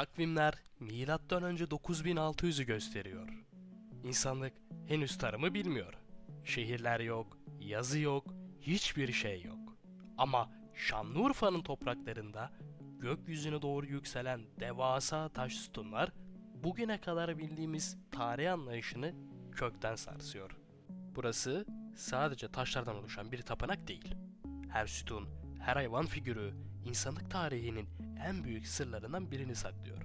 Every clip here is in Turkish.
Takvimler M.Ö. 9600'ü gösteriyor. İnsanlık henüz tarımı bilmiyor. Şehirler yok, yazı yok, hiçbir şey yok. Ama Şanlıurfa'nın topraklarında gökyüzüne doğru yükselen devasa taş sütunlar bugüne kadar bildiğimiz tarih anlayışını kökten sarsıyor. Burası sadece taşlardan oluşan bir tapınak değil. Her sütun, her hayvan figürü insanlık tarihinin en büyük sırlarından birini saklıyor.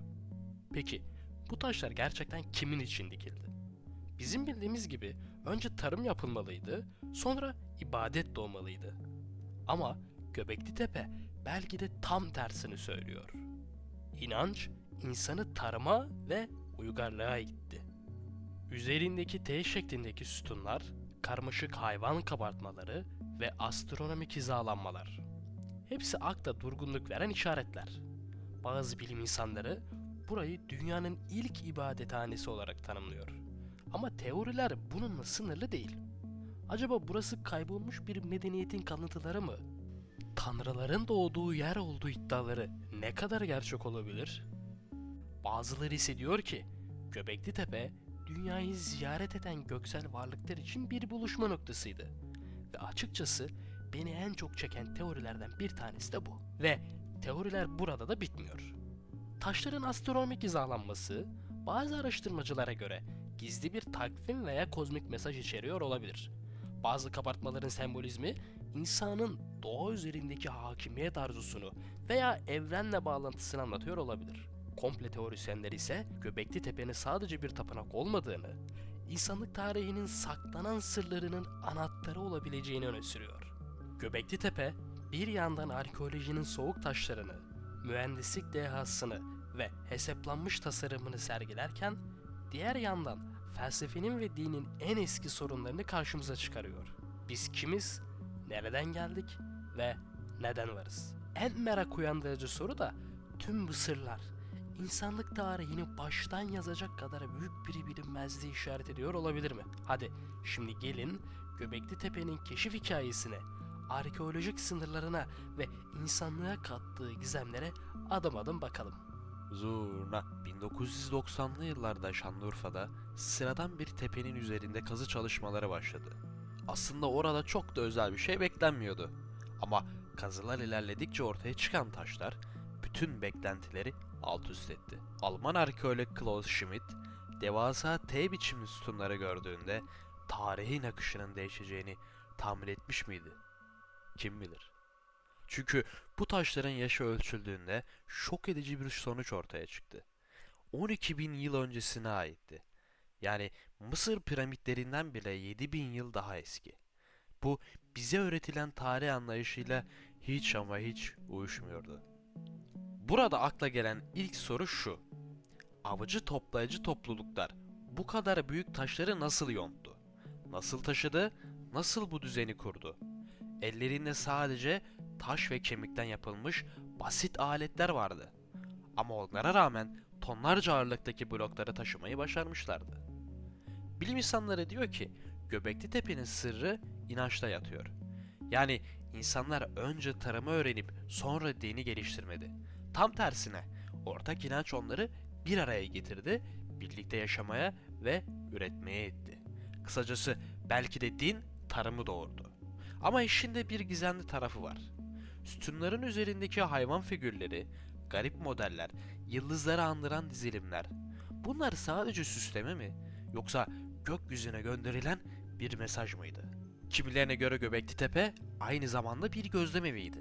Peki bu taşlar gerçekten kimin için dikildi? Bizim bildiğimiz gibi önce tarım yapılmalıydı, sonra ibadet doğmalıydı. Ama Göbekli Tepe belki de tam tersini söylüyor. İnanç insanı tarıma ve uygarlığa itti. Üzerindeki T şeklindeki sütunlar, karmaşık hayvan kabartmaları ve astronomik hizalanmalar. Hepsi akla durgunluk veren işaretler. Bazı bilim insanları burayı dünyanın ilk ibadethanesi olarak tanımlıyor. Ama teoriler bununla sınırlı değil. Acaba burası kaybolmuş bir medeniyetin kalıntıları mı? Tanrıların doğduğu yer olduğu iddiaları ne kadar gerçek olabilir? Bazıları ise diyor ki Göbekli Tepe dünyayı ziyaret eden göksel varlıklar için bir buluşma noktasıydı. Ve açıkçası beni en çok çeken teorilerden bir tanesi de bu. Ve teoriler burada da bitmiyor. Taşların astronomik hizalanması bazı araştırmacılara göre gizli bir takvim veya kozmik mesaj içeriyor olabilir. Bazı kabartmaların sembolizmi insanın doğa üzerindeki hakimiyet arzusunu veya evrenle bağlantısını anlatıyor olabilir. Komple teorisyenler ise Göbekli Tepe'nin sadece bir tapınak olmadığını, insanlık tarihinin saklanan sırlarının anahtarı olabileceğini öne sürüyor. Göbekli Tepe bir yandan arkeolojinin soğuk taşlarını, mühendislik dehasını ve hesaplanmış tasarımını sergilerken diğer yandan felsefenin ve dinin en eski sorunlarını karşımıza çıkarıyor. Biz kimiz, nereden geldik ve neden varız? En merak uyandırıcı soru da tüm bu sırlar insanlık tarihini baştan yazacak kadar büyük bir bilinmezliği işaret ediyor olabilir mi? Hadi şimdi gelin Göbekli Tepe'nin keşif hikayesine, arkeolojik sınırlarına ve insanlığa kattığı gizemlere adım adım bakalım. Zurna 1990'lı yıllarda Şanlıurfa'da sıradan bir tepenin üzerinde kazı çalışmaları başladı. Aslında orada çok da özel bir şey beklenmiyordu. Ama kazılar ilerledikçe ortaya çıkan taşlar bütün beklentileri alt üst etti. Alman arkeolog Klaus Schmidt devasa T biçimli sütunları gördüğünde tarihin akışının değişeceğini tahmin etmiş miydi? Kim bilir? Çünkü bu taşların yaşı ölçüldüğünde şok edici bir sonuç ortaya çıktı. 12 bin yıl öncesine aitti. Yani Mısır piramitlerinden bile 7 bin yıl daha eski. Bu bize öğretilen tarih anlayışıyla hiç ama hiç uyuşmuyordu. Burada akla gelen ilk soru şu. Avcı toplayıcı topluluklar bu kadar büyük taşları nasıl yonttu? Nasıl taşıdı? Nasıl bu düzeni kurdu? Ellerinde sadece taş ve kemikten yapılmış basit aletler vardı. Ama onlara rağmen tonlarca ağırlıktaki blokları taşımayı başarmışlardı. Bilim insanları diyor ki Göbekli Tepe'nin sırrı inançta yatıyor. Yani insanlar önce tarımı öğrenip sonra dini geliştirmedi. Tam tersine ortak inanç onları bir araya getirdi, birlikte yaşamaya ve üretmeye etti. Kısacası belki de din tarımı doğurdu. Ama işin de bir gizemli tarafı var. Sütunların üzerindeki hayvan figürleri, garip modeller, yıldızları andıran dizilimler. Bunlar sadece süsleme mi? Yoksa gökyüzüne gönderilen bir mesaj mıydı? Kimilerine göre Göbekli Tepe aynı zamanda bir gözlem eviydi.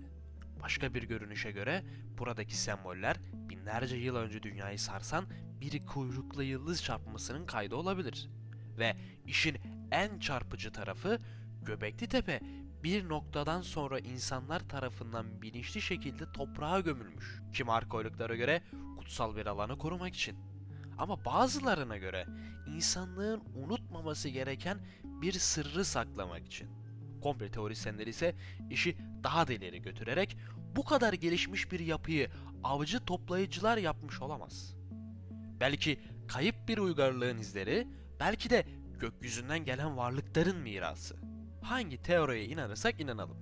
Başka bir görünüşe göre buradaki semboller binlerce yıl önce dünyayı sarsan bir kuyruklu yıldız çarpmasının kaydı olabilir. Ve işin en çarpıcı tarafı Göbekli Tepe bir noktadan sonra insanlar tarafından bilinçli şekilde toprağa gömülmüş. Kim arkeologlara göre kutsal bir alanı korumak için. Ama bazılarına göre insanlığın unutmaması gereken bir sırrı saklamak için. Komple teorisyenler ise işi daha da ileri götürerek bu kadar gelişmiş bir yapıyı avcı toplayıcılar yapmış olamaz. Belki kayıp bir uygarlığın izleri, belki de gökyüzünden gelen varlıkların mirası. Hangi teoriye inanırsak inanalım.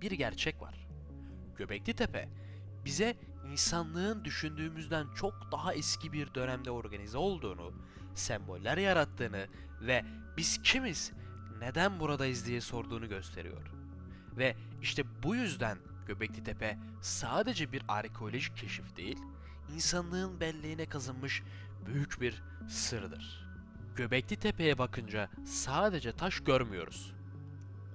Bir gerçek var. Göbekli Tepe bize insanlığın düşündüğümüzden çok daha eski bir dönemde organize olduğunu, semboller yarattığını ve biz kimiz, neden buradayız diye sorduğunu gösteriyor. Ve işte bu yüzden Göbekli Tepe sadece bir arkeolojik keşif değil, insanlığın belleğine kazınmış büyük bir sırdır. Göbekli Tepe'ye bakınca sadece taş görmüyoruz.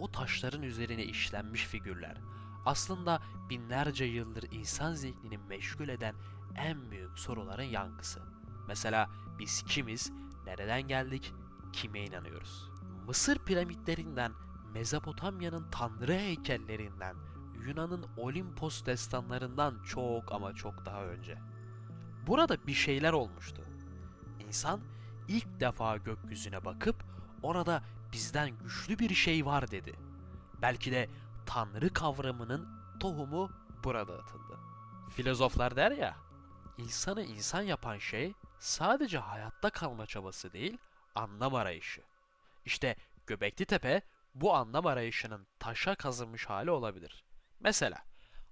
O taşların üzerine işlenmiş figürler aslında binlerce yıldır insan zihnini meşgul eden en büyük soruların yankısı. Mesela biz kimiz, nereden geldik, kime inanıyoruz? Mısır piramitlerinden, Mezopotamya'nın tanrı heykellerinden, Yunan'ın Olimpos destanlarından çok ama çok daha önce. Burada bir şeyler olmuştu. İnsan ilk defa gökyüzüne bakıp orada bizden güçlü bir şey var dedi. Belki de tanrı kavramının tohumu burada atıldı. Filozoflar der ya, insanı insan yapan şey sadece hayatta kalma çabası değil, anlam arayışı. İşte Göbekli Tepe bu anlam arayışının taşa kazınmış hali olabilir. Mesela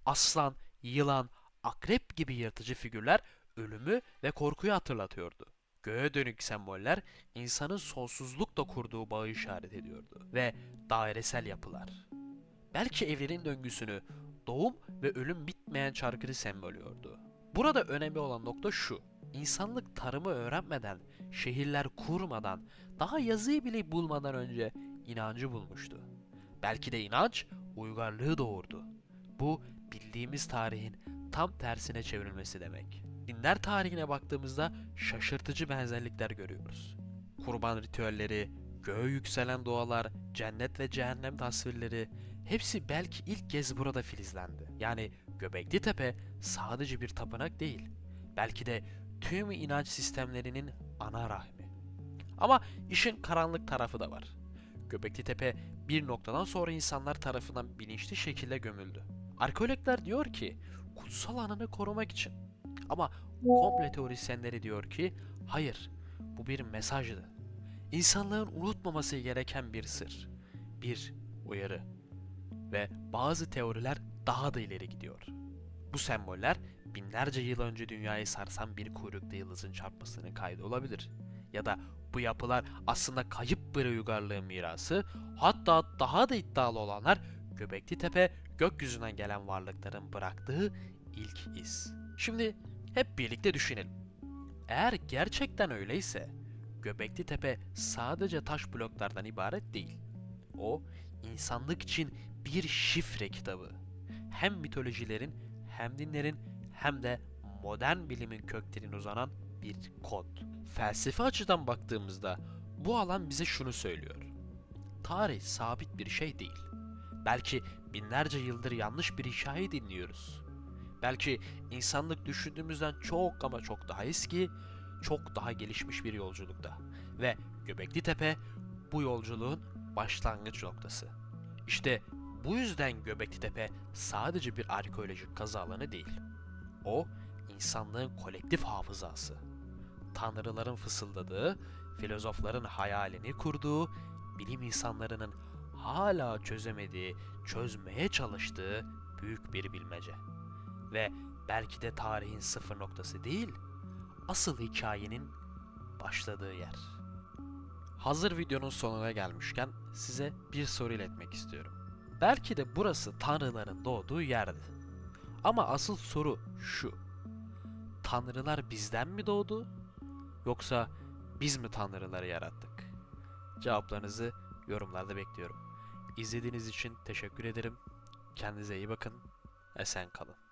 aslan, yılan, akrep gibi yırtıcı figürler ölümü ve korkuyu hatırlatıyordu. Göğe dönük semboller insanın sonsuzlukla kurduğu bağı işaret ediyordu. Ve dairesel yapılar. Belki evrenin döngüsünü, doğum ve ölüm bitmeyen çarkını sembolüyordu. Burada önemli olan nokta şu. İnsanlık tarımı öğrenmeden, şehirler kurmadan, daha yazıyı bile bulmadan önce inancı bulmuştu. Belki de inanç uygarlığı doğurdu. Bu bildiğimiz tarihin tam tersine çevrilmesi demek. Dinler tarihine baktığımızda şaşırtıcı benzerlikler görüyoruz. Kurban ritüelleri, göğe yükselen dualar, cennet ve cehennem tasvirleri hepsi belki ilk kez burada filizlendi. Yani Göbekli Tepe sadece bir tapınak değil. Belki de tüm inanç sistemlerinin ana rahmi. Ama işin karanlık tarafı da var. Göbekli Tepe bir noktadan sonra insanlar tarafından bilinçli şekilde gömüldü. Arkeologlar diyor ki kutsal alanını korumak için. Ama komple teorisyenleri diyor ki hayır bu bir mesajdı. İnsanlığın unutmaması gereken bir sır, bir uyarı. Ve bazı teoriler daha da ileri gidiyor. Bu semboller binlerce yıl önce dünyayı sarsan bir kuyruklu yıldızın çarpmasının kaydı olabilir. Ya da bu yapılar aslında kayıp bir uygarlığın mirası, hatta daha da iddialı olanlar Göbekli Tepe gökyüzünden gelen varlıkların bıraktığı ilk iz. Şimdi hep birlikte düşünelim. Eğer gerçekten öyleyse Göbekli Tepe sadece taş bloklardan ibaret değil. O insanlık için bir şifre kitabı. Hem mitolojilerin hem dinlerin hem de modern bilimin köklerine uzanan bir kod. Felsefe açıdan baktığımızda bu alan bize şunu söylüyor. Tarih sabit bir şey değil. Belki binlerce yıldır yanlış bir hikaye dinliyoruz. Belki insanlık düşündüğümüzden çok ama çok daha eski, çok daha gelişmiş bir yolculukta. Ve Göbekli Tepe bu yolculuğun başlangıç noktası. İşte bu yüzden Göbekli Tepe sadece bir arkeolojik kazı alanı değil. O, insanlığın kolektif hafızası. Tanrıların fısıldadığı, filozofların hayalini kurduğu, bilim insanlarının hala çözemediği, çözmeye çalıştığı büyük bir bilmece. Ve belki de tarihin sıfır noktası değil, asıl hikayenin başladığı yer. Hazır videonun sonuna gelmişken size bir soru iletmek istiyorum. Belki de burası tanrıların doğduğu yerdi. Ama asıl soru şu. Tanrılar bizden mi doğdu? Yoksa biz mi tanrıları yarattık? Cevaplarınızı yorumlarda bekliyorum. İzlediğiniz için teşekkür ederim. Kendinize iyi bakın. Esen kalın.